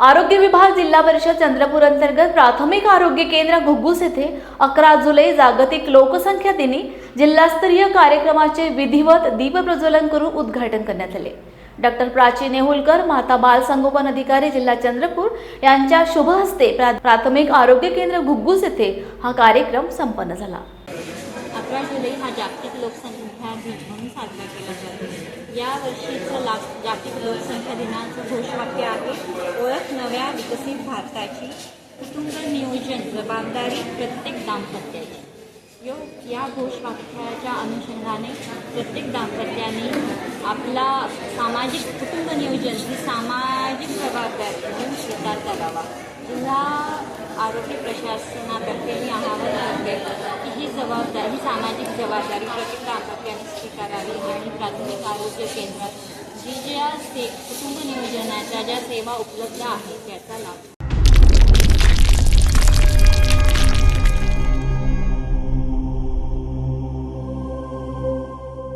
आरोग्य विभाग जिल्हा परिषद चंद्रपूर अंतर्गत प्राथमिक आरोग्य केंद्र घुग्गुस येथे अकरा जुलै जागतिक लोकसंख्या दिनी जिल्हास्तरीय कार्यक्रमाचे विधिवत दीप प्रज्वलन करून उद्घाटन करण्यात आले. डॉक्टर प्राची नेहुलकर माता बाल संगोपन अधिकारी जिल्हा चंद्रपूर यांच्या शुभ हस्ते प्राथमिक आरोग्य केंद्र घुग्गुस येथे हा कार्यक्रम संपन्न झाला. अकरा जुलै हा जागतिक लोकसंख्या दिन म्हणून साजरा केला जातो. या वर्षीचं ला जागतिक लोकसंख्या दिनाचं घोषवाक्य आहे ओळख नव्या विकसित भारताची. कुटुंब नियोजन जबाबदारी प्रत्येक दाम्पत्याची. यो या घोषवाक्याच्या अनुषंगाने प्रत्येक दाम्पत्याने आपला सामाजिक कुटुंब नियोजन ही सामाजिक जबाबदारी म्हणून स्वीकार करावा. जिल्हा आरोग्य प्रशासनातर्फे मी आवाहन करते की ही सामाजिक जबाबदारी प्रत्येक दाम्पत्याने स्वीकारावी आणि प्राथमिक आरोग्य केंद्रात जी ज्या से कुटुंब नियोजनाच्या ज्या सेवा उपलब्ध आहेत त्याचा लाभ